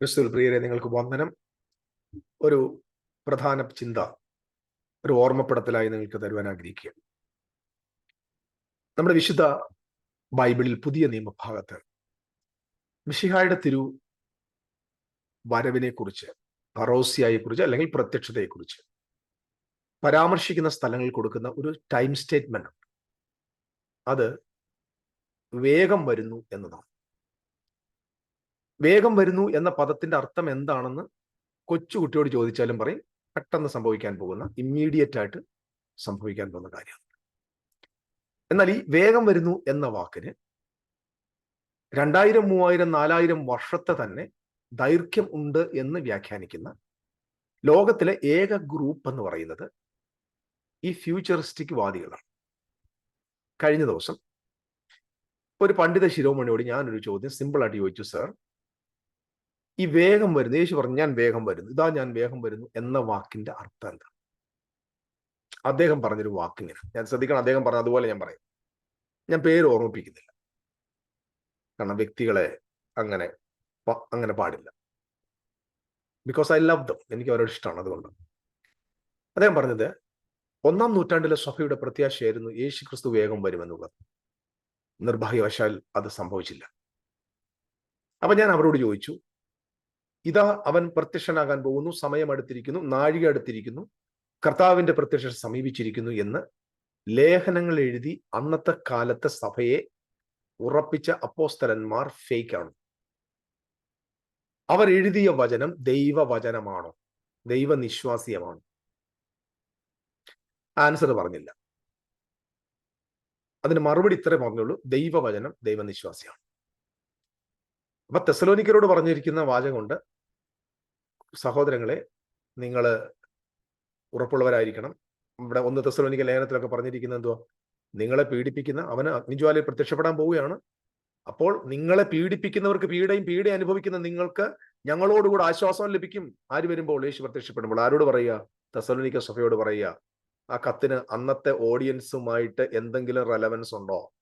ക്രിസ്തുവിൽ പ്രിയരെ നിങ്ങൾക്ക് വന്ദനം. ഒരു പ്രധാന ചിന്ത ഒരു ഓർമ്മപ്പെടുത്തലായി നിങ്ങൾക്ക് തരുവാൻ ആഗ്രഹിക്കുക. നമ്മുടെ വിശുദ്ധ ബൈബിളിൽ പുതിയ നിയമഭാഗത്ത് മിഷിഹായുടെ തിരു വരവിനെ കുറിച്ച് പറോസിയായെ കുറിച്ച് അല്ലെങ്കിൽ പ്രത്യക്ഷതയെക്കുറിച്ച് പരാമർശിക്കുന്ന സ്ഥലങ്ങളിൽ കൊടുക്കുന്ന ഒരു ടൈം സ്റ്റേറ്റ്മെന്റ്. അത് വേഗം വരുന്നു എന്നതാണ്. വേഗം വരുന്നു എന്ന പദത്തിന്റെ അർത്ഥം എന്താണെന്ന് കൊച്ചുകുട്ടിയോട് ചോദിച്ചാലും പറയും. പെട്ടെന്ന് സംഭവിക്കാൻ പോകുന്ന ഇമ്മീഡിയറ്റ് ആയിട്ട് സംഭവിക്കാൻ പോകുന്ന കാര്യമാണ് എന്നാൽ ഈ വേഗം വരുന്നു എന്ന വാക്കിന് രണ്ടായിരം മൂവായിരം നാലായിരം വർഷത്തെ തന്നെ ദൈർഘ്യം ഉണ്ട് എന്ന് വ്യാഖ്യാനിക്കുന്ന ലോകത്തിലെ ഏക ഗ്രൂപ്പ് എന്ന് പറയുന്നത് ഈ ഫ്യൂച്ചറിസ്റ്റിക് വാദികളാണ്. കഴിഞ്ഞ ദിവസം ഒരു പണ്ഡിത ശിരോമണിയോട് ഞാനൊരു ചോദ്യം സിമ്പിളായിട്ട് ചോദിച്ചു സർ ഈ വേഗം വരുന്നു. യേശു പറഞ്ഞു ഞാൻ വേഗം വരുന്നു. ഇതാ ഞാൻ വേഗം വരുന്നു എന്ന വാക്കിന്റെ അർത്ഥം എന്താ? അദ്ദേഹം പറഞ്ഞൊരു വാക്കിങ്ങനെ. ഞാൻ ശ്രദ്ധിക്കണം അദ്ദേഹം പറഞ്ഞ അതുപോലെ ഞാൻ പറയും. ഞാൻ പേര് ഓർമ്മിപ്പിക്കുന്നില്ല. കാരണം വ്യക്തികളെ അങ്ങനെ അങ്ങനെ പാടില്ല. ബിക്കോസ് ഐ ലവ് ദം എനിക്ക് അവരോട് ഇഷ്ടമാണ് അതുകൊണ്ട്. അദ്ദേഹം പറഞ്ഞത് ഒന്നാം നൂറ്റാണ്ടിലെ സഭയുടെ പ്രത്യാശയായിരുന്നു യേശു ക്രിസ്തു വേഗം വരുമെന്നുള്ളത്. നിർഭാഗ്യവശാൽ അത് സംഭവിച്ചില്ല. അപ്പൊ ഞാൻ അവരോട് ചോദിച്ചു ഇതാ അവൻ പ്രത്യക്ഷനാകാൻ പോകുന്നു സമയം അടുത്തിരിക്കുന്നു നാഴിക അടുത്തിരിക്കുന്നു കർത്താവിന്റെ പ്രത്യക്ഷ സമീപിച്ചിരിക്കുന്നു എന്ന് ലേഖനങ്ങൾ എഴുതി അന്നത്തെ കാലത്തെ സഭയെ ഉറപ്പിച്ച അപ്പോസ്തലന്മാർ ഫേക്കാണ് അവർ എഴുതിയ വചനം ദൈവവചനമാണോ? ദൈവനിശ്വാസീയമാണോ? ആൻസർ പറഞ്ഞില്ല. അതിന് മറുപടി ഇത്രേ പറഞ്ഞുള്ളൂ. ദൈവവചനം ദൈവനിശ്വാസിയാണ്. അപ്പൊ തെസലോനിക്കരോട് പറഞ്ഞിരിക്കുന്ന വാചകമുണ്ട് സഹോദരങ്ങളെ നിങ്ങൾ ഉറപ്പുള്ളവരായിരിക്കണം. ഇവിടെ ഒന്ന് തെസ്ലോനിക്ക ലേഖനത്തിലൊക്കെ പറഞ്ഞിരിക്കുന്നത് എന്തുവാ? നിങ്ങളെ പീഡിപ്പിക്കുന്ന അവന് അഗ്നിജ്വാലയിൽ പ്രത്യക്ഷപ്പെടാൻ പോവുകയാണ്. അപ്പോൾ നിങ്ങളെ പീഡിപ്പിക്കുന്നവർക്ക് പീഡയും പീഡ അനുഭവിക്കുന്ന നിങ്ങൾക്ക് ഞങ്ങളോടുകൂടെ ആശ്വാസം ലഭിക്കും. ആര് വരുമ്പോൾ? യേശു പ്രത്യക്ഷപ്പെടുമ്പോൾ. ആരോട് പറയുക? തെസലോനിക്ക സഭയോട് പറയുക. ആ കത്തിന് അന്നത്തെ ഓഡിയൻസുമായിട്ട് എന്തെങ്കിലും റെലവൻസ് ഉണ്ടോ?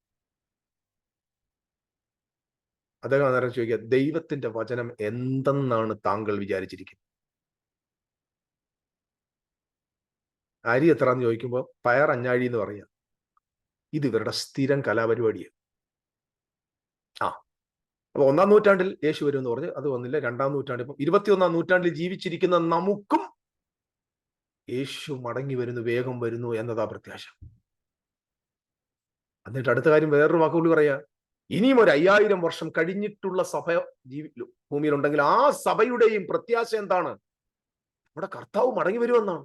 അദ്ദേഹം അന്നേരം ചോദിക്കുക ദൈവത്തിന്റെ വചനം എന്തെന്നാണ് താങ്കൾ വിചാരിച്ചിരിക്കുന്നത്? അരി എത്രാന്ന് ചോദിക്കുമ്പോൾ പയർ അഞ്ഞാഴി എന്ന് പറയാം. ഇത് ഇവരുടെ സ്ഥിരം കലാപരിപാടിയാണ് ആ. അപ്പൊ ഒന്നാം നൂറ്റാണ്ടിൽ യേശു വരും എന്ന് പറഞ്ഞ് അത് വന്നില്ല. രണ്ടാം നൂറ്റാണ്ട് ഇപ്പം ഇരുപത്തിയൊന്നാം നൂറ്റാണ്ടിൽ ജീവിച്ചിരിക്കുന്ന നമുക്കും യേശു മടങ്ങി വരുന്നു വേഗം വരുന്നു എന്നതാ പ്രത്യാശ. എന്നിട്ട് അടുത്ത കാര്യം വേറൊരു വാക്കുകൂടി പറയാ. ഇനിയും ഒരു അയ്യായിരം വർഷം കഴിഞ്ഞിട്ടുള്ള സഭ ജീവി ഭൂമിയിലുണ്ടെങ്കിൽ ആ സഭയുടെയും പ്രത്യാശ എന്താണ്? നമ്മുടെ കർത്താവ് മടങ്ങി വരുമെന്നാണ്.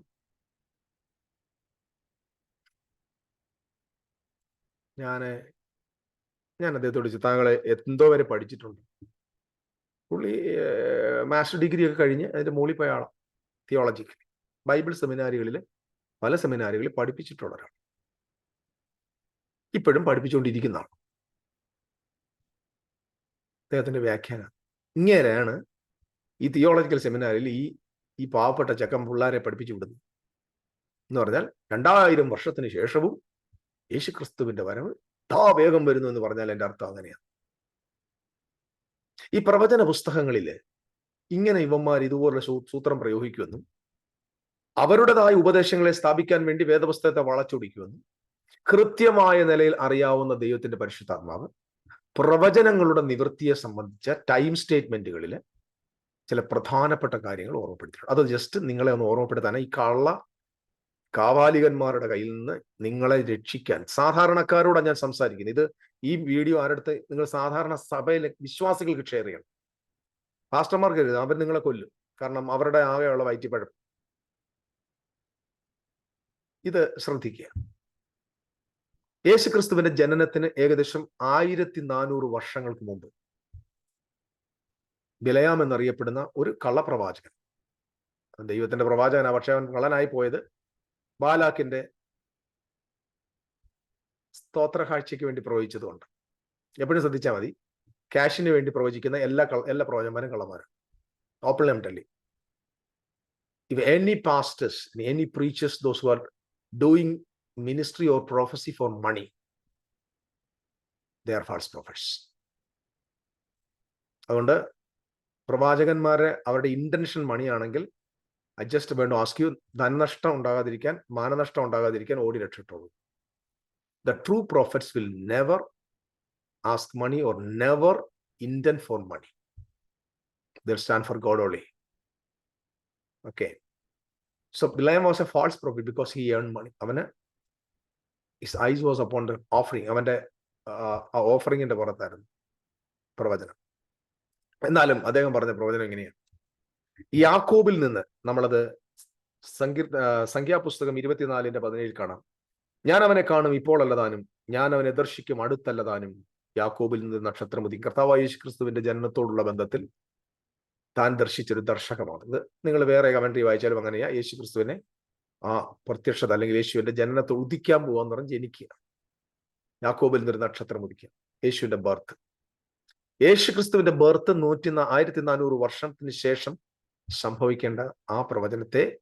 ഞാൻ ഞാൻ അദ്ദേഹത്തോട് താങ്കളെ എന്തോ വരെ പഠിച്ചിട്ടുണ്ട്? പുള്ളി മാസ്റ്റർ ഡിഗ്രി ഒക്കെ കഴിഞ്ഞ് അതിന്റെ മുകളിൽ പോയ ആളാണ് ബൈബിൾ സെമിനാരികളിൽ പല സെമിനാരികളിൽ പഠിപ്പിച്ചിട്ടുള്ള ഒരാൾ ഇപ്പോഴും പഠിപ്പിച്ചുകൊണ്ടിരിക്കുന്നതാണ് അദ്ദേഹത്തിന്റെ വ്യാഖ്യാനം. ഇങ്ങനെയാണ് ഈ തിയോളജിക്കൽ സെമിനാറിൽ ഈ ഈ പാവപ്പെട്ട ചക്കം പിള്ളേരെ പഠിപ്പിച്ചു വിടുന്നത്. എന്ന് പറഞ്ഞാൽ രണ്ടായിരം വർഷത്തിന് ശേഷവും യേശുക്രിസ്തുവിന്റെ വരവ് താ വേഗം വരുന്നു എന്ന് പറഞ്ഞാൽ എന്റെ അർത്ഥം അങ്ങനെയാണ്. ഈ പ്രവചന പുസ്തകങ്ങളിൽ ഇങ്ങനെ ഇവന്മാർ ഇതുപോലെ സൂത്രം പ്രയോഗിക്കുമെന്നും അവരുടേതായ ഉപദേശങ്ങളെ സ്ഥാപിക്കാൻ വേണ്ടി വേദപുസ്തകത്തെ വളച്ചൊടിക്കുമെന്നും കൃത്യമായ നിലയിൽ അറിയാവുന്ന ദൈവത്തിന്റെ പരിശുദ്ധാത്മാവ് പ്രവചനങ്ങളുടെ നിവൃത്തിയെ സംബന്ധിച്ച ടൈം സ്റ്റേറ്റ്മെന്റുകളിൽ ചില പ്രധാനപ്പെട്ട കാര്യങ്ങൾ ഓർമ്മപ്പെടുത്തിയിട്ടുണ്ട്. അത് ജസ്റ്റ് നിങ്ങളെ ഒന്ന് ഓർമ്മപ്പെടുത്താൻ ഈ കള്ള കാവാലികന്മാരുടെ കയ്യിൽ നിന്ന് നിങ്ങളെ രക്ഷിക്കാൻ സാധാരണക്കാരോടാണ് ഞാൻ സംസാരിക്കുന്നത്. ഇത് ഈ വീഡിയോ ആരടുത്ത് നിങ്ങൾ സാധാരണ സഭയിലെ വിശ്വാസികൾക്ക് ഷെയർ ചെയ്യണം. പാസ്റ്റർമാർക്ക് എഴുതാം. അവർ നിങ്ങളെ കൊല്ലും. കാരണം അവരുടെ ആകെയുള്ള വയറ്റിപ്പഴം. ഇത് ശ്രദ്ധിക്കുക. യേശുക്രിസ്തുവിന്റെ ജനനത്തിന് ഏകദേശം ആയിരത്തി നാനൂറ് വർഷങ്ങൾക്ക് മുമ്പ് ബിലയാം എന്നറിയപ്പെടുന്ന ഒരു കള്ളപ്രവാചകൻ. ദൈവത്തിന്റെ പ്രവാചകനാ പക്ഷെ അവൻ കള്ളനായി പോയത് ബാലാക്കിന്റെ സ്തോത്ര കാഴ്ചയ്ക്ക് വേണ്ടി പ്രവചിച്ചതുകൊണ്ട്. എപ്പോഴും ശ്രദ്ധിച്ചാൽ മതി. ക്യാഷിന് വേണ്ടി പ്രവചിക്കുന്ന എല്ലാ എല്ലാ പ്രവചന്മാരും കള്ളന്മാരും open em telling if any pastors any preachers those were doing ministry or prophecy for money. They are false prophets. അതുകൊണ്ട് പ്രവാചകന്മാരെ അവരുടെ ഇന്റൻഷൻ മണിയാണെങ്കിൽ ഐ ജസ്റ്റ് വേണ്ട ആസ്ക് യു ധനനഷ്ടം ഉണ്ടാകാതിരിക്കാൻ മാനനഷ്ടം ഉണ്ടാകാതിരിക്കാൻ ഓടി രക്ഷിട്ടുള്ളൂ the true prophets will never ask money or never intend for money they'll stand for God only okay so Balaam was a false prophet because he earn money അവന് his eyes was upon the offering അവന്റെ ആ ഓഫറിങ്ങിന്റെ പുറത്തായിരുന്നു. പ്രവചനം. എന്നാലും അദ്ദേഹം പറഞ്ഞ പ്രവചനം എങ്ങനെയാണ്? യാക്കോബിൽ നിന്ന് നമ്മളത് സങ്കീർ സംഖ്യാപുസ്തകം ഇരുപത്തിനാലിന്റെ പതിനേഴിൽ കാണാം. ഞാൻ അവനെ കാണും ഇപ്പോൾ അല്ലതാനും. ഞാൻ അവനെ ദർശിക്കും അടുത്തല്ലതാനും. യാക്കോബിൽ നിന്ന് നക്ഷത്രമുതി കർത്താവായ യേശു ക്രിസ്തുവിന്റെ ജനനത്തോടുള്ള ബന്ധത്തിൽ താൻ ദർശിച്ചൊരു ദർശകമാണ്. ഇത് നിങ്ങൾ വേറെ കമന്ററി വായിച്ചാലും അങ്ങനെയാ. യേശു ക്രിസ്തുവിനെ ആ പ്രത്യക്ഷത അല്ലെങ്കിൽ യേശുവിന്റെ ജനനത്തെ ഉദിക്കാൻ പോവാന്ന് പറഞ്ഞ് ജനിക്കുക. യാക്കോബിൽ നിന്നൊരു നക്ഷത്രം ഉദിക്കുക. യേശുവിന്റെ ബർത്ത് യേശു ക്രിസ്തുവിന്റെ ബർത്ത് നൂറ്റി ആയിരത്തി നാനൂറ് വർഷത്തിന് ശേഷം സംഭവിക്കേണ്ട ആ പ്രവചനത്തെ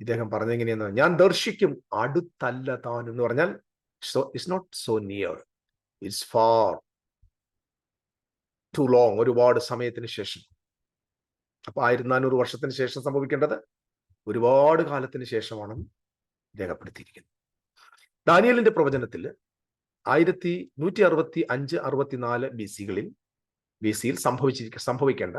ഇദ്ദേഹം പറഞ്ഞെങ്ങനെയെന്ന് ഞാൻ ദർശിക്കും അടുത്തല്ല താൻ എന്ന് പറഞ്ഞാൽ it's not so near it's far too long ഒരുപാട് സമയത്തിന് ശേഷം. അപ്പൊ ആയിരത്തി നാനൂറ് വർഷത്തിന് ശേഷം സംഭവിക്കേണ്ടത് ഒരുപാട് കാലത്തിന് ശേഷമാണ് രേഖപ്പെടുത്തിയിരിക്കുന്നത്. ദാനിയലിന്റെ പ്രവചനത്തിൽ ആയിരത്തി നൂറ്റി അറുപത്തി അഞ്ച് അറുപത്തിനാല് ബി സികളിൽ ബി സിയിൽ സംഭവിച്ചിരിക്ക സംഭവിക്കേണ്ട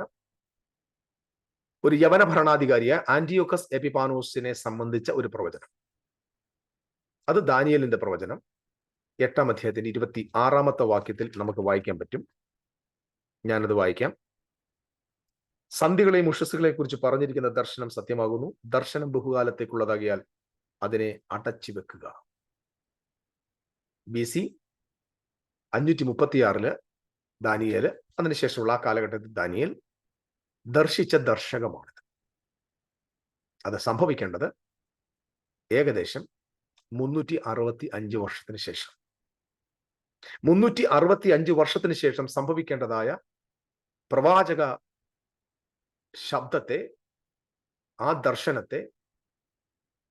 ഒരു യവന ഭരണാധികാരിയായ ആന്റിയോക്കസ് എപ്പിപാനോസിനെ സംബന്ധിച്ച ഒരു പ്രവചനം. അത് ദാനിയലിന്റെ പ്രവചനം. എട്ടാം അധ്യായത്തിന്റെ ഇരുപത്തി ആറാമത്തെ വാക്യത്തിൽ നമുക്ക് വായിക്കാൻ പറ്റും. ഞാനത് വായിക്കാം. സന്ധികളെയും ഉഷസ്സുകളെ കുറിച്ച് പറഞ്ഞിരിക്കുന്ന ദർശനം സത്യമാകുന്നു. ദർശനം ബഹുകാലത്തേക്കുള്ളതാകിയാൽ അതിനെ അടച്ചു വെക്കുക. ബി സി അഞ്ഞൂറ്റി മുപ്പത്തിയാറിൽ ദാനിയേൽ അതിനുശേഷമുള്ള ആ കാലഘട്ടത്തിൽ ദാനിയേൽ ദർശിച്ച ദർശകമാണിത്. അത് സംഭവിക്കേണ്ടത് ഏകദേശം മുന്നൂറ്റി അറുപത്തി അഞ്ച് വർഷത്തിന് ശേഷം. മുന്നൂറ്റി അറുപത്തി അഞ്ച് വർഷത്തിന് ശേഷം സംഭവിക്കേണ്ടതായ പ്രവാചക ശബ്ദത്തെ ആ ദർശനത്തെ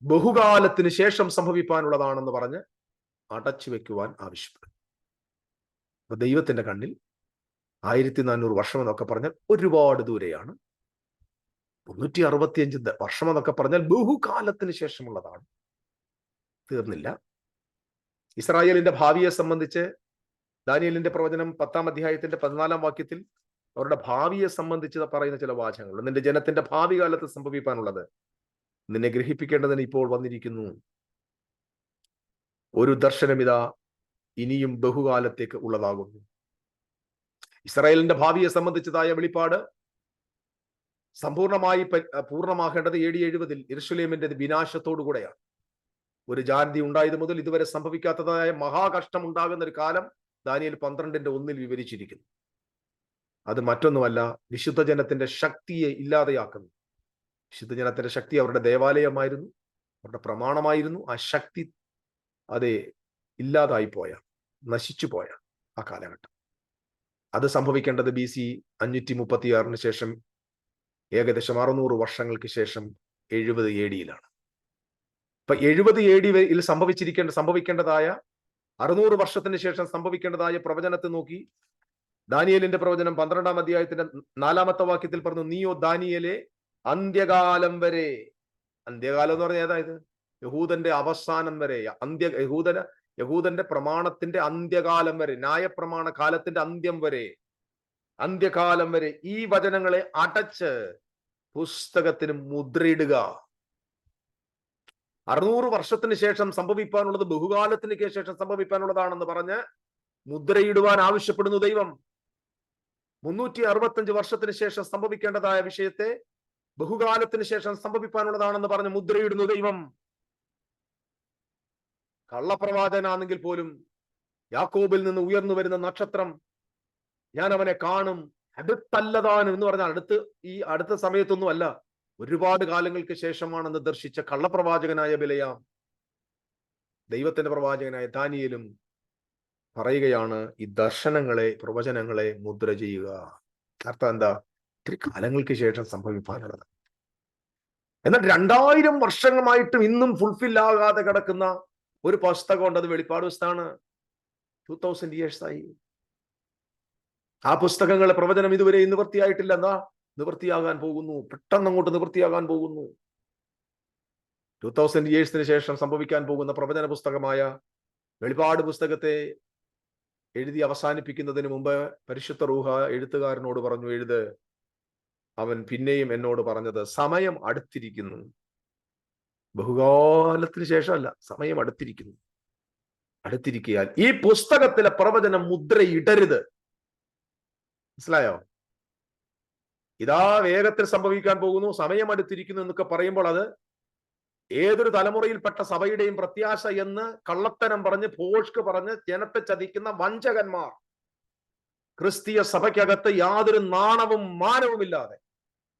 ബഹുകാലത്തിന് ശേഷം സംഭവിക്കാനുള്ളതാണെന്ന് പറഞ്ഞ് അടച്ചു വെക്കുവാൻ ആവശ്യപ്പെടും അപ്പൊ ദൈവത്തിന്റെ കണ്ണിൽ ആയിരത്തി നാനൂറ് വർഷം എന്നൊക്കെ പറഞ്ഞാൽ ഒരുപാട് ദൂരെയാണ്. മുന്നൂറ്റി അറുപത്തിയഞ്ച് വർഷം എന്നൊക്കെ പറഞ്ഞാൽ ബഹുകാലത്തിന് ശേഷമുള്ളതാണ്. തീർന്നില്ല. ഇസ്രായേലിന്റെ ഭാവിയെ സംബന്ധിച്ച് ദാനിയലിന്റെ പ്രവചനം പത്താം അധ്യായത്തിന്റെ പതിനാലാം വാക്യത്തിൽ അവരുടെ ഭാവിയെ സംബന്ധിച്ച് പറയുന്ന ചില വാചകങ്ങൾ. നിന്റെ ജനത്തിന്റെ ഭാവി കാലത്ത് സംഭവിക്കാനുള്ളത് നിന്നെ ഗ്രഹിപ്പിക്കേണ്ടതിന് ഇപ്പോൾ വന്നിരിക്കുന്നു. ഒരു ദർശനമിത ഇനിയും ബഹുകാലത്തേക്ക് ഉള്ളതാകുന്നു. ഇസ്രായേലിന്റെ ഭാവിയെ സംബന്ധിച്ചതായ വെളിപ്പാട് സമ്പൂർണമായി പൂർണമാകേണ്ടത് എ എഴുപതിൽ ഇർഷുലേമിന്റെ വിനാശത്തോടു കൂടെയാണ്. ഒരു ജാതി ഉണ്ടായത് മുതൽ ഇതുവരെ സംഭവിക്കാത്തതായ മഹാകഷ്ടം ഉണ്ടാകുന്ന ഒരു കാലം ദാനിയൽ പന്ത്രണ്ടിന്റെ ഒന്നിൽ വിവരിച്ചിരിക്കുന്നു. അത് മറ്റൊന്നുമല്ല വിശുദ്ധ ജനത്തിന്റെ ശക്തിയെ ഇല്ലാതെയാക്കുന്നു. വിശുദ്ധ ജനത്തിന്റെ ശക്തി അവരുടെ ദേവാലയമായിരുന്നു അവരുടെ പ്രമാണമായിരുന്നു. ആ ശക്തി അതെ ഇല്ലാതായി പോയ നശിച്ചു പോയ ആ കാലഘട്ടം. അത് സംഭവിക്കേണ്ടത് ബി സി അഞ്ഞൂറ്റി മുപ്പത്തിയാറിന് ശേഷം ഏകദേശം അറുന്നൂറ് വർഷങ്ങൾക്ക് ശേഷം എഴുപത് എ ഡിയിലാണ്. ഇപ്പൊ എഴുപത് എ ഡിയിൽ സംഭവിച്ചിരിക്കേണ്ട സംഭവിക്കേണ്ടതായ അറുന്നൂറ് വർഷത്തിന് ശേഷം സംഭവിക്കേണ്ടതായ പ്രവചനത്തെ നോക്കി ദാനിയലിന്റെ പ്രവചനം പന്ത്രണ്ടാം അധ്യായത്തിന്റെ നാലാമത്തെ വാക്യത്തിൽ പറഞ്ഞു നീയോ ദാനിയലെ അന്ത്യകാലം വരെ. അന്ത്യകാലം എന്ന് പറഞ്ഞാൽ ഏതായത് യഹൂദന്റെ അവസാനം വരെ. അന്ത്യ യഹൂദന യഹൂദന്റെ പ്രമാണത്തിന്റെ അന്ത്യകാലം വരെ ന്യായപ്രമാണ കാലത്തിന്റെ അന്ത്യം വരെ. അന്ത്യകാലം വരെ ഈ വചനങ്ങളെ അടച്ച് പുസ്തകത്തിന് മുദ്രയിടുക. അറുന്നൂറ് വർഷത്തിന് ശേഷം സംഭവിക്കാനുള്ളത് ബഹുകാലത്തിന് ശേഷം സംഭവിക്കാനുള്ളതാണെന്ന് പറഞ്ഞ് മുദ്രയിടുവാൻ ആവശ്യപ്പെടുന്നു ദൈവം. മുന്നൂറ്റി അറുപത്തഞ്ച് വർഷത്തിന് ശേഷം സംഭവിക്കേണ്ടതായ വിഷയത്തെ ബഹുകാലത്തിന് ശേഷം സംഭവിക്കാനുള്ളതാണെന്ന് പറഞ്ഞ് മുദ്രയിടുന്നു ദൈവം. കള്ളപ്രവാചനാണെങ്കിൽ പോലും യാക്കോബിൽ നിന്ന് ഉയർന്നു വരുന്ന നക്ഷത്രം ഞാൻ അവനെ കാണും അടുത്തല്ലതാനും എന്ന് പറഞ്ഞാൽ അടുത്ത് ഈ അടുത്ത സമയത്തൊന്നും അല്ല ഒരുപാട് കാലങ്ങൾക്ക് ശേഷമാണെന്ന് ദർശിച്ച കള്ളപ്രവാചകനായ ബിലയാം ദൈവത്തിന്റെ പ്രവാചകനായ ദാനിയലും പറയുകയാണ് ഈ ദർശനങ്ങളെ പ്രവചനങ്ങളെ മുദ്ര ചെയ്യുക. അർത്ഥം എന്താ? ഇത്തിരി കാലങ്ങൾക്ക് ശേഷം സംഭവിക്കാനുള്ളത് എന്നാൽ രണ്ടായിരം വർഷങ്ങളായിട്ടും ഇന്നും ഫുൾഫിൽ ആകാതെ കിടക്കുന്ന ഒരു പുസ്തകമുണ്ട് അത് വെളിപ്പാട് പുസ്തകമാണ്. ടൂ തൗസൻഡ് ഇയേഴ്സ് ആയി. ആ പുസ്തകങ്ങളെ പ്രവചനം ഇതുവരെ നിവൃത്തിയായിട്ടില്ല എന്താ? നിവൃത്തിയാകാൻ പോകുന്നു. പെട്ടെന്ന് അങ്ങോട്ട് നിവൃത്തിയാകാൻ പോകുന്നു. ടു തൗസൻഡ് ഇയേഴ്സിന് ശേഷം സംഭവിക്കാൻ പോകുന്ന പ്രവചന പുസ്തകമായ വെളിപാട് പുസ്തകത്തെ എഴുതി അവസാനിപ്പിക്കുന്നതിന് മുമ്പ് പരിശുദ്ധ റൂഹ എഴുത്തുകാരനോട് പറഞ്ഞു എഴുത്. അവൻ പിന്നെയും എന്നോട് പറഞ്ഞത് സമയം അടുത്തിരിക്കുന്നു. ബഹുകാലത്തിന് ശേഷമല്ല സമയം അടുത്തിരിക്കുന്നു. അടുത്തിരിക്കയാൽ. ഈ പുസ്തകത്തിലെ പ്രവചനം മുദ്രയിടരുത്. മനസ്സിലായോ? ഇതാ വേഗത്തിൽ സംഭവിക്കാൻ പോകുന്നു സമയം അടുത്തിരിക്കുന്നു എന്നൊക്കെ പറയുമ്പോൾ അത് ഏതൊരു തലമുറയിൽപ്പെട്ട സഭയുടെയും പ്രത്യാശ എന്ന് കള്ളത്തരം പറഞ്ഞ് ഭോഷ്ക്ക് പറഞ്ഞ് ജനത്തെ ചതിക്കുന്ന വഞ്ചകന്മാർ. ക്രിസ്തീയ സഭയ്ക്കകത്ത് യാതൊരു നാണവും മാനവുമില്ലാതെ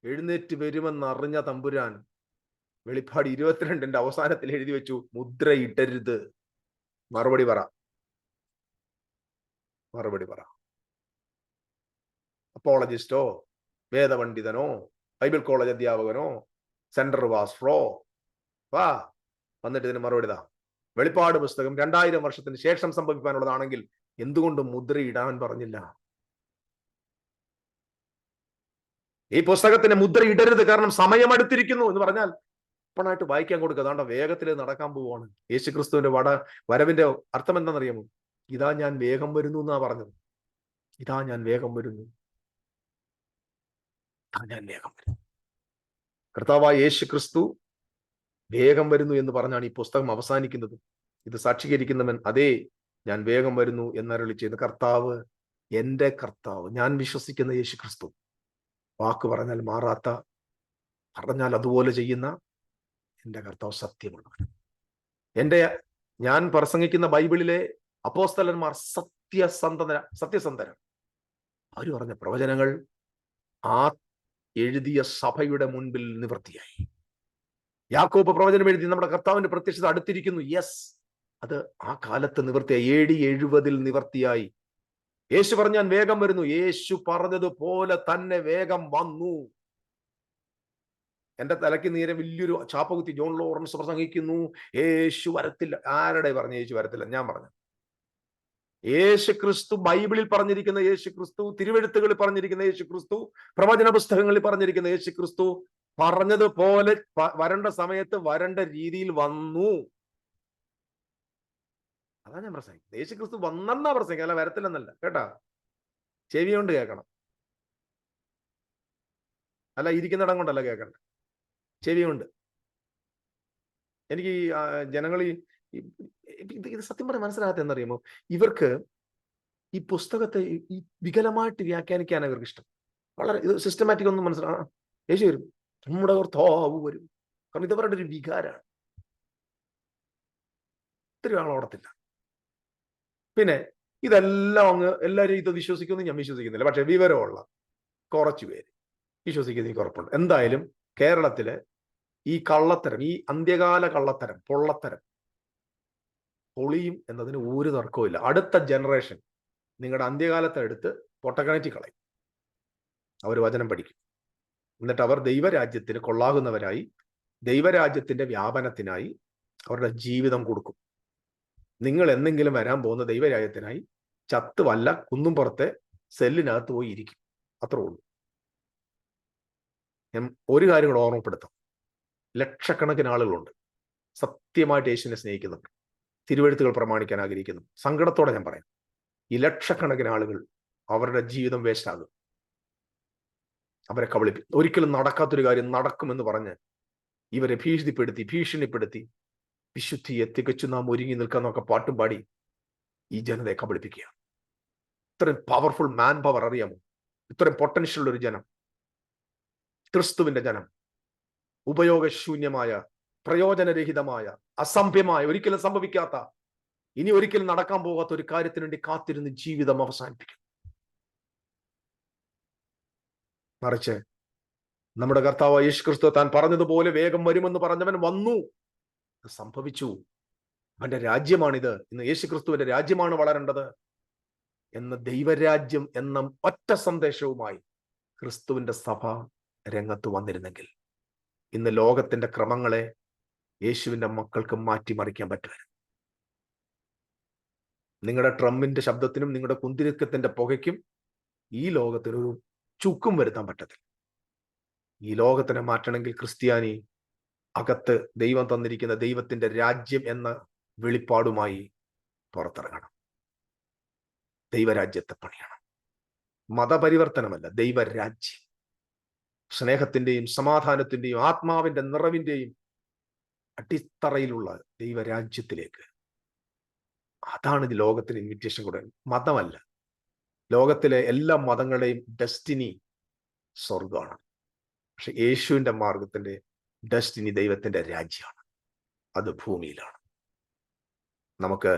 എഴുന്നേറ്റ് വരുമെന്ന് അറിഞ്ഞ തമ്പുരാൻ വെളിപ്പാട് ഇരുപത്തിരണ്ടിന്റെ അവസാനത്തിൽ എഴുതി വെച്ചു മുദ്രയിടരുത്. മറുപടി പറ. മറുപടി പറ. അപ്പോളജിസ്റ്റോ വേദപണ്ഡിതനോ ബൈബിൾ കോളേജ് അധ്യാപകനോ സെൻട്രൽ വാസ്ട്രോ വാ വന്നിട്ട് ഇതിന് മറുപടി താ വെളിപ്പാട് പുസ്തകം രണ്ടായിരം വർഷത്തിന് ശേഷം സംഭവിക്കാനുള്ളതാണെങ്കിൽ എന്തുകൊണ്ടും മുദ്രയിടാൻ പറഞ്ഞില്ല. ഈ പുസ്തകത്തിന് മുദ്ര ഇടരുത് കാരണം സമയം അടുത്തിരിക്കുന്നു എന്ന് പറഞ്ഞാൽ ഇപ്പണായിട്ട് വായിക്കാൻ കൊടുക്കുക. അതാണ്ട് വേഗത്തിൽ നടക്കാൻ പോവുകയാണ്. യേശുക്രിസ്തുവിന്റെ വട വരവിന്റെ അർത്ഥം എന്താണെന്നറിയാമോ? ഇതാ ഞാൻ വേഗം വരുന്നു എന്നാ പറഞ്ഞത്. ഇതാ ഞാൻ വേഗം വരുന്നു. ഇതാ ഞാൻ വേഗം വരുന്നു. കർത്താവായ യേശു ക്രിസ്തു വേഗം വരുന്നു എന്ന് പറഞ്ഞാണ് ഈ പുസ്തകം അവസാനിക്കുന്നത്. ഇത് സാക്ഷീകരിക്കുന്നവൻ അതേ ഞാൻ വേഗം വരുന്നു എന്നരളി ചെയ്യുന്ന കർത്താവ് എന്റെ കർത്താവ് ഞാൻ വിശ്വസിക്കുന്ന യേശു ക്രിസ്തു വാക്ക് പറഞ്ഞാൽ മാറാത്ത പറഞ്ഞാൽ അതുപോലെ ചെയ്യുന്ന എന്റെ കർത്താവ് സത്യമുള്ളവൻ. എന്റെ ഞാൻ പ്രസംഗിക്കുന്ന ബൈബിളിലെ അപ്പോസ്തലന്മാർ സത്യസന്ധന സത്യസന്ധന അവർ പറഞ്ഞ പ്രവചനങ്ങൾ ആ എഴുതിയ സഭയുടെ മുൻപിൽ നിവൃത്തിയായി. യാക്കോബ് പ്രവചനം എഴുതി നമ്മുടെ കർത്താവിന്റെ പ്രത്യക്ഷത അടുത്തിരിക്കുന്നു. യെസ് അത് ആ കാലത്ത് നിവൃത്തിയായി എ ഡി എഴുപതിൽ നിവർത്തിയായി. യേശു പറഞ്ഞാൻ വേഗം വരുന്നു. യേശു പറഞ്ഞതുപോലെ തന്നെ വേഗം വന്നു. എന്റെ തലയ്ക്ക് നേരെ വലിയൊരു ചാപ്പകുത്തി ജോൺ ലോറൻസ് പ്രസംഗിക്കുന്നു. യേശു വരത്തില്ല. ആരുടെ പറഞ്ഞു യേശു വരത്തില്ല? ഞാൻ പറഞ്ഞു. യേശു ക്രിസ്തു ബൈബിളിൽ പറഞ്ഞിരിക്കുന്ന യേശു ക്രിസ്തു തിരുവെഴുത്തുകളിൽ പറഞ്ഞിരിക്കുന്ന യേശു ക്രിസ്തു പ്രവചന പുസ്തകങ്ങളിൽ പറഞ്ഞിരിക്കുന്ന യേശു ക്രിസ്തു പറഞ്ഞതുപോലെ വരേണ്ട സമയത്ത് വരേണ്ട രീതിയിൽ വന്നു. അതാ ഞാൻ പ്രസംഗിക്കുന്നത് യേശു ക്രിസ്തു വന്നെന്നാ പ്രസംഗിക്കുക അല്ല വരത്തില്ലെന്നല്ല. കേട്ടാ? ചെവി കൊണ്ട് കേൾക്കണം. അല്ല ഇരിക്കുന്നിടം കൊണ്ടല്ല കേൾക്കണ്ട. ചെവി കൊണ്ട് എനിക്ക് ജനങ്ങൾ ഈ സത്യം പറഞ്ഞ മനസ്സിലാകാത്ത എന്നറിയുമോ ഇവർക്ക് ഈ പുസ്തകത്തെ ഈ വികലമായിട്ട് വ്യാഖ്യാനിക്കാനാണ് ഇവർക്ക് ഇഷ്ടം വളരെ ഇത് സിസ്റ്റമാറ്റിക് ഒന്നും മനസ്സിലാ യേശു വരും. നമ്മുടെ കർത്താവ് വരും. കാരണം ഇതവരുടെ ഒരു വികാരമാണ് ഒത്തിരി ആൾ ഓടത്തില്ല. പിന്നെ ഇതെല്ലാം അങ്ങ് എല്ലാവരും ഇത് വിശ്വസിക്കുമെന്ന് ഞാൻ വിശ്വസിക്കുന്നില്ല. പക്ഷെ വിവരമുള്ള കുറച്ചു പേര് വിശ്വസിക്കുന്ന ഉറപ്പുണ്ട്. എന്തായാലും കേരളത്തിൽ ഈ കള്ളത്തരം ഈ അന്ത്യകാല കള്ളത്തരം പൊള്ളത്തരം പൊളിയും എന്നതിന് ഒരു തർക്കവും അടുത്ത ജനറേഷൻ നിങ്ങളുടെ അന്ത്യകാലത്തെ എടുത്ത് പൊട്ടക്കണറ്റി കളയും അവർ വചനം പഠിക്കും. എന്നിട്ട് അവർ ദൈവരാജ്യത്തിന് കൊള്ളാകുന്നവരായി ദൈവരാജ്യത്തിന്റെ വ്യാപനത്തിനായി അവരുടെ ജീവിതം കൊടുക്കും. നിങ്ങൾ എന്തെങ്കിലും വരാൻ പോകുന്ന ദൈവരാജ്യത്തിനായി ചത്ത് വല്ല കുന്നും പുറത്തെ സെല്ലിനകത്ത് പോയി ഇരിക്കും. അത്രേ ഉള്ളൂ. ഞാൻ ഒരു കാര്യം കൂടെ ഓർമ്മപ്പെടുത്താം. ലക്ഷക്കണക്കിന് ആളുകളുണ്ട്. സത്യമായിട്ട് യേശുവിനെ സ്നേഹിക്കുന്നുണ്ട്. തിരുവഴുത്തുകൾ പ്രമാണിക്കാൻ ആഗ്രഹിക്കുന്നു. സങ്കടത്തോടെ ഞാൻ പറയാം. ഈ ലക്ഷക്കണക്കിന് ആളുകൾ അവരുടെ ജീവിതം വേസ്റ്റ് ആകും അവരെ കബളിപ്പി ഒരിക്കലും നടക്കാത്തൊരു കാര്യം നടക്കുമെന്ന് പറഞ്ഞ് ഇവരെ ഭീഷണിപ്പെടുത്തി ഭീഷണിപ്പെടുത്തി വിശുദ്ധിയെ തികച്ചു നാം ഒരുങ്ങി നിൽക്കാന്നൊക്കെ പാട്ടും പാടി ഈ ജനതയെ കബളിപ്പിക്കുക ഇത്രയും പവർഫുൾ മാൻ പവർ അറിയാമോ? ഇത്രയും പൊട്ടൻഷ്യൽ ഒരു ജനം. ക്രിസ്തുവിന്റെ ജനം. ഉപയോഗശൂന്യമായ പ്രയോജനരഹിതമായ അസംഭ്യമായ ഒരിക്കലും സംഭവിക്കാത്ത ഇനി ഒരിക്കലും നടക്കാൻ പോകാത്ത ഒരു കാര്യത്തിന് വേണ്ടി കാത്തിരുന്ന് ജീവിതം അവസാനിപ്പിക്കും മറിച്ച് നമ്മുടെ കർത്താവ് യേശു ക്രിസ്തു താൻ പറഞ്ഞതുപോലെ വേഗം വരുമെന്ന് പറഞ്ഞവൻ വന്നു. സംഭവിച്ചു. അവന്റെ രാജ്യമാണിത്. ഇന്ന് യേശു ക്രിസ്തുവിന്റെ രാജ്യമാണ് വളരേണ്ടത് എന്ന ദൈവരാജ്യം എന്ന ഒറ്റ സന്ദേശവുമായി ക്രിസ്തുവിന്റെ സഭ രംഗത്ത് വന്നിരുന്നെങ്കിൽ ഇന്ന് ലോകത്തിന്റെ ക്രമങ്ങളെ യേശുവിന്റെ മക്കൾക്ക് മാറ്റിമറിക്കാൻ പറ്റുമായിരുന്നു. നിങ്ങളുടെ ട്രംപിന്റെ ശബ്ദത്തിനും നിങ്ങളുടെ കുന്തിരിക്കത്തിന്റെ പുകയ്ക്കും ഈ ലോകത്തിനൊരു ചുക്കും വരുത്താൻ പറ്റത്തില്ല. ഈ ലോകത്തിനെ മാറ്റണമെങ്കിൽ ക്രിസ്ത്യാനി അകത്ത് ദൈവം തന്നിരിക്കുന്ന ദൈവത്തിന്റെ രാജ്യം എന്ന വെളിപ്പാടുമായി പുറത്തിറങ്ങണം. ദൈവരാജ്യത്തെ പണിയണം. മതപരിവർത്തനമല്ല ദൈവരാജ്യം. സ്നേഹത്തിന്റെയും സമാധാനത്തിന്റെയും ആത്മാവിന്റെ നിറവിന്റെയും അടിത്തറയിലുള്ള ദൈവരാജ്യത്തിലേക്ക്. അതാണ് ലോകത്തിന് ഇൻവിറ്റേഷൻ കൊടുക്കുന്നത്. മതമല്ല. ലോകത്തിലെ എല്ലാ മതങ്ങളുടെയും ഡെസ്റ്റിനി സ്വർഗമാണ് പക്ഷെ യേശുവിന്റെ മാർഗത്തിന്റെ ഡെസ്റ്റിനി ദൈവത്തിന്റെ രാജ്യമാണ്. അത് ഭൂമിയിലാണ്. നമുക്ക്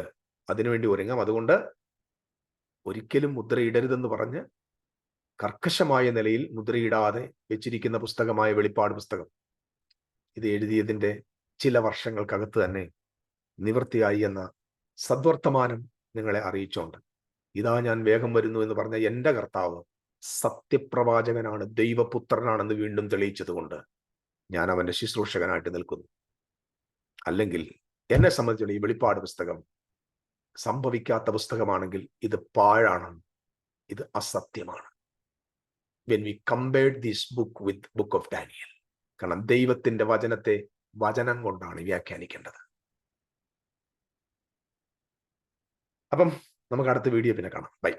അതിനുവേണ്ടി ഒരുങ്ങാം. അതുകൊണ്ട് ഒരിക്കലും മുദ്രയിടരുതെന്ന് പറഞ്ഞ് കർക്കശമായ നിലയിൽ മുദ്രയിടാതെ വെച്ചിരിക്കുന്ന പുസ്തകമായ വെളിപ്പാട് പുസ്തകം ഇത് എഴുതിയതിന്റെ ചില വർഷങ്ങൾക്കകത്ത് തന്നെ നിവൃത്തിയായി എന്ന സദ്വർത്തമാനം നിങ്ങളെ അറിയിച്ചോണ്ട് ഇതാ ഞാൻ വേഗം വരുന്നു എന്ന് പറഞ്ഞ എന്റെ കർത്താവ് സത്യപ്രവാചകനാണ് ദൈവപുത്രനാണെന്ന് വീണ്ടും തെളിയിച്ചതുകൊണ്ട് ഞാൻ അവന്റെ ശുശ്രൂഷകനായിട്ട് നിൽക്കുന്നു. അല്ലെങ്കിൽ എന്നെ സംബന്ധിച്ചുള്ള ഈ വെളിപ്പാട് പുസ്തകം സംഭവിക്കാത്ത പുസ്തകമാണെങ്കിൽ ഇത് പാഴാണ് ഇത് അസത്യമാണ്. When we compared this book with book of Daniel കാരണം ദൈവത്തിന്റെ വചനത്തെ വചനം കൊണ്ടാണ് വ്യാഖ്യാനിക്കേണ്ടത്. അപ്പം നമുക്ക് അടുത്ത വീഡിയോ പിന്നെ കാണാം. ബൈ.